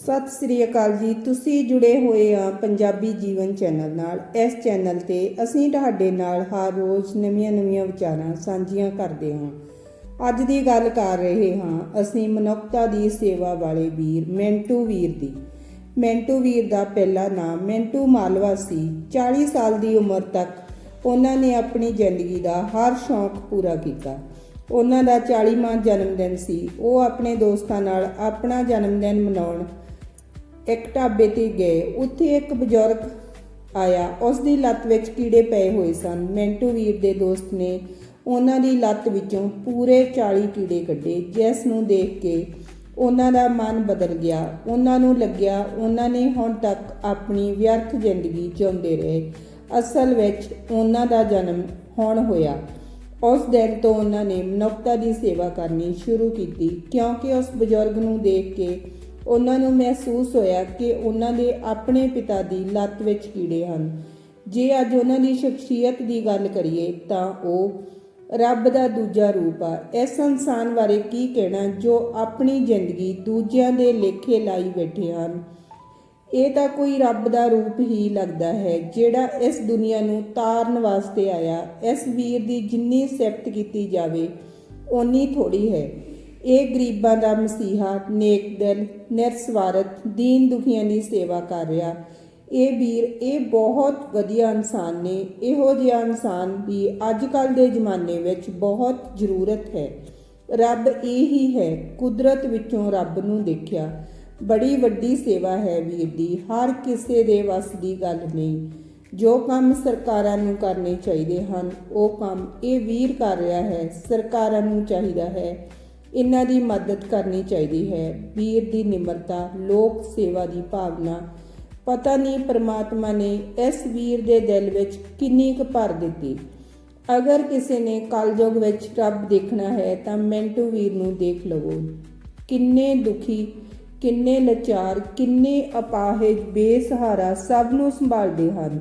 ਸਤਿ ਸ੍ਰੀ ਅਕਾਲ ਜੀ। ਤੁਸੀਂ ਜੁੜੇ ਹੋਏ ਆ ਪੰਜਾਬੀ ਜੀਵਨ ਚੈਨਲ ਨਾਲ। ਇਸ ਚੈਨਲ ਤੇ ਅਸੀਂ ਤੁਹਾਡੇ ਨਾਲ ਹਰ ਰੋਜ਼ ਨਵੀਆਂ-ਨਵੀਆਂ ਵਿਚਾਰਾਂ ਸਾਂਝੀਆਂ ਕਰਦੇ ਹਾਂ। ਅੱਜ ਦੀ ਗੱਲ ਕਰ ਰਹੇ ਹਾਂ ਅਸੀਂ ਮਨੁੱਖਤਾ ਦੀ ਸੇਵਾ ਵਾਲੇ ਵੀਰ ਮੈਂਟੂ ਵੀਰ ਦੀ। ਮੈਂਟੂ ਵੀਰ ਦਾ ਪਹਿਲਾ ਨਾਮ ਮੈਂਟੂ ਮਾਲਵਾ ਸੀ। 40 ਸਾਲ ਦੀ ਉਮਰ ਤੱਕ ਉਹਨਾਂ ਨੇ ਆਪਣੀ ਜ਼ਿੰਦਗੀ ਦਾ ਹਰ ਸ਼ੌਂਕ ਪੂਰਾ ਕੀਤਾ। ਉਹਨਾਂ ਦਾ 40ਵਾਂ ਜਨਮ ਦਿਨ ਸੀ। ਉਹ ਆਪਣੇ ਦੋਸਤਾਂ ਨਾਲ ਆਪਣਾ ਜਨਮ ਦਿਨ ਮਨਾਉਣ ਇੱਕ ਢਾਬੇ ਤੇ ਗਏ। ਉੱਥੇ ਇੱਕ ਬਜ਼ੁਰਗ ਆਇਆ। ਉਸ ਦੀ ਲੱਤ ਵਿੱਚ ਕੀੜੇ ਪਏ ਹੋਏ ਸਨ। ਮੈਂਟੂ ਵੀਰ ਦੇ ਦੋਸਤ ਨੇ ਉਹਨਾਂ ਦੀ ਲੱਤ ਵਿੱਚੋਂ ਪੂਰੇ 40 ਕੀੜੇ ਕੱਢੇ, ਜਿਸ ਨੂੰ ਦੇਖ ਕੇ ਉਹਨਾਂ ਦਾ ਮਨ ਬਦਲ ਗਿਆ। ਉਹਨਾਂ ਨੂੰ ਲੱਗਿਆ ਉਹਨਾਂ ਨੇ ਹੁਣ ਤੱਕ ਆਪਣੀ ਵਿਅਰਥ ਜ਼ਿੰਦਗੀ ਜਿਉਂਦੇ ਰਹੇ। ਅਸਲ ਵਿੱਚ ਉਹਨਾਂ ਦਾ ਜਨਮ ਹੁਣ ਹੋਇਆ। ਉਸ ਦਿਨ ਤੋਂ ਉਹਨਾਂ ਨੇ ਮਨੁੱਖਤਾ ਦੀ ਸੇਵਾ ਕਰਨੀ ਸ਼ੁਰੂ ਕੀਤੀ, ਕਿਉਂਕਿ ਉਸ ਬਜ਼ੁਰਗ ਨੂੰ ਦੇਖ ਕੇ ਉਹਨਾਂ ਨੂੰ ਮਹਿਸੂਸ ਹੋਇਆ ਕਿ ਉਹਨਾਂ ਦੇ ਆਪਣੇ ਪਿਤਾ ਦੀ ਲੱਤ ਵਿੱਚ ਕੀੜੇ ਹਨ। ਜੇ ਅੱਜ ਉਹਨਾਂ ਦੀ ਸ਼ਖਸੀਅਤ ਦੀ ਗੱਲ ਕਰੀਏ ਤਾਂ ਉਹ ਰੱਬ ਦਾ ਦੂਜਾ ਰੂਪ ਆ। ਇਸ ਇਨਸਾਨ ਬਾਰੇ ਕੀ ਕਹਿਣਾ ਜੋ ਆਪਣੀ ਜ਼ਿੰਦਗੀ ਦੂਜਿਆਂ ਦੇ ਲੇਖੇ ਲਾਈ ਬੈਠੇ ਹਨ? ਇਹ ਤਾਂ ਕੋਈ ਰੱਬ ਦਾ ਰੂਪ ਹੀ ਲੱਗਦਾ ਹੈ, ਜਿਹੜਾ ਇਸ ਦੁਨੀਆ ਨੂੰ ਤਾਰਨ ਵਾਸਤੇ ਆਇਆ, ਇਸ ਵੀਰ ਦੀ ਜਿੰਨੀ ਸਿਫਤ ਕੀਤੀ ਜਾਵੇ, ਓਨੀ ਥੋੜੀ ਹੈ। ਇਹ ਗਰੀਬਾਂ ਦਾ ਮਸੀਹਾ, ਨੇਕ ਦਿਲ, ਨਿਰਸਵਾਰਥ, ਦੀਨ ਦੁਖੀਆਂ ਦੀ ਸੇਵਾ ਕਰ ਰਿਹਾ। ਇਹ ਵੀਰ ਇਹ ਬਹੁਤ ਵਧੀਆ ਇਨਸਾਨ ਨੇ। ਇਹੋ ਜਿਹਾ ਇਨਸਾਨ ਦੀ ਅੱਜ ਕੱਲ ਦੇ ਜ਼ਮਾਨੇ ਵਿੱਚ ਬਹੁਤ ਜ਼ਰੂਰਤ ਹੈ। ਰੱਬ ਇਹ ਹੀ ਹੈ, ਕੁਦਰਤ ਵਿੱਚੋਂ ਰੱਬ ਨੂੰ ਦੇਖਿਆ। ਬੜੀ ਵੱਡੀ ਸੇਵਾ ਹੈ ਵੀਰ ਦੀ, ਹਰ ਕਿਸੇ ਦੇ ਵੱਸ ਦੀ ਗੱਲ ਨਹੀਂ। ਜੋ ਕੰਮ ਸਰਕਾਰਾਂ ਨੂੰ ਕਰਨੇ ਚਾਹੀਦੇ ਹਨ, ਉਹ ਕੰਮ ਇਹ ਵੀਰ ਕਰ ਰਿਹਾ ਹੈ, ਸਰਕਾਰਾਂ ਨੂੰ ਚਾਹੀਦਾ ਹੈ। ਇਹਨਾਂ ਦੀ ਮਦਦ ਕਰਨੀ ਚਾਹੀਦੀ ਹੈ। ਵੀਰ ਦੀ ਨਿਮਰਤਾ, ਲੋਕ ਸੇਵਾ ਦੀ ਭਾਵਨਾ। ਪਤਾ ਨਹੀਂ ਪ੍ਰਮਾਤਮਾ ਨੇ ਇਸ ਵੀਰ ਦੇ ਦਿਲ ਵਿੱਚ ਕਿੰਨੀ ਕੁ ਭਰ ਦਿੱਤੀ। ਅਗਰ ਕਿਸੇ ਨੇ ਕਲਯੁਗ ਵਿੱਚ ਰੱਬ ਦੇਖਣਾ ਹੈ, ਤਾਂ ਮੈਂਟੂ ਵੀਰ ਨੂੰ ਦੇਖ ਲਵੋ। ਕਿੰਨੇ ਦੁਖੀ ਕਿੰਨੇ ਲਾਚਾਰ, ਕਿੰਨੇ ਅਪਾਹਜ, ਬੇਸਹਾਰਾ ਸਭ ਨੂੰ ਸੰਭਾਲਦੇ ਹਨ।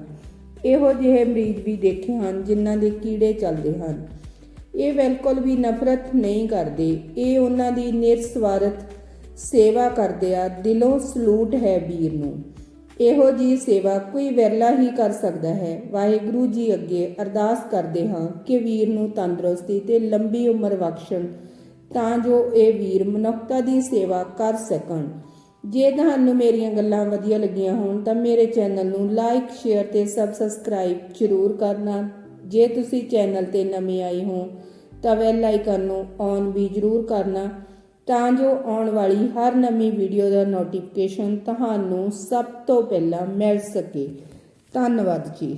ਇਹੋ ਜਿਹੇ ਮਰੀਜ਼ ਵੀ ਦੇਖੇ ਹਨ ਜਿਨ੍ਹਾਂ ਦੇ ਕੀੜੇ ਚੱਲਦੇ ਹਨ। ਇਹ ਬਿਲਕੁਲ ਵੀ ਨਫ਼ਰਤ ਨਹੀਂ ਕਰਦੇ। ਇਹ ਉਹਨਾਂ ਦੀ ਨਿਰਸਵਾਰਥ ਸੇਵਾ ਕਰਦੇ ਆ, ਦਿਲੋਂ ਸਲੂਟ ਹੈ ਵੀਰ ਨੂੰ। ਇਹੋ ਜੀ ਸੇਵਾ ਕੋਈ ਵਿਰਲਾ ਹੀ ਕਰ ਸਕਦਾ ਹੈ। ਵਾਹਿਗੁਰੂ ਜੀ ਅੱਗੇ ਅਰਦਾਸ ਕਰਦੇ ਹਾਂ ਕਿ ਵੀਰ ਨੂੰ ਤੰਦਰੁਸਤੀ ਤੇ ਲੰਬੀ ਉਮਰ ਬਖਸ਼ਣ ਤਾਂ ਜੋ ਇਹ ਵੀਰ ਮਨੁੱਖਤਾ ਦੀ ਸੇਵਾ ਕਰ ਸਕਣ। ਜੇ ਤੁਹਾਨੂੰ ਮੇਰੀਆਂ ਗੱਲਾਂ ਵਧੀਆ ਲੱਗੀਆਂ ਹੋਣ, ਤਾਂ ਮੇਰੇ ਚੈਨਲ ਨੂੰ ਲਾਈਕ ਸ਼ੇਅਰ ਤੇ ਸਬ ਸਬਸਕ੍ਰਾਈਬ ਜ਼ਰੂਰ ਕਰਨਾ। ਜੇ ਤੁਸੀਂ ਚੈਨਲ ਤੇ ਨਵੇਂ ਆਏ ਹੋ, ਤਾਂ ਬੈਲ ਆਈਕਨ ਨੂੰ ਔਨ ਵੀ ਜ਼ਰੂਰ ਕਰਨਾ। ਤਾਂ ਜੋ ਆਉਣ ਵਾਲੀ ਹਰ ਨਵੀਂ ਵੀਡੀਓ ਦਾ ਨੋਟੀਫਿਕੇਸ਼ਨ ਤੁਹਾਨੂੰ ਸਭ ਤੋਂ ਪਹਿਲਾਂ ਮਿਲ ਸਕੇ। ਧੰਨਵਾਦ ਜੀ।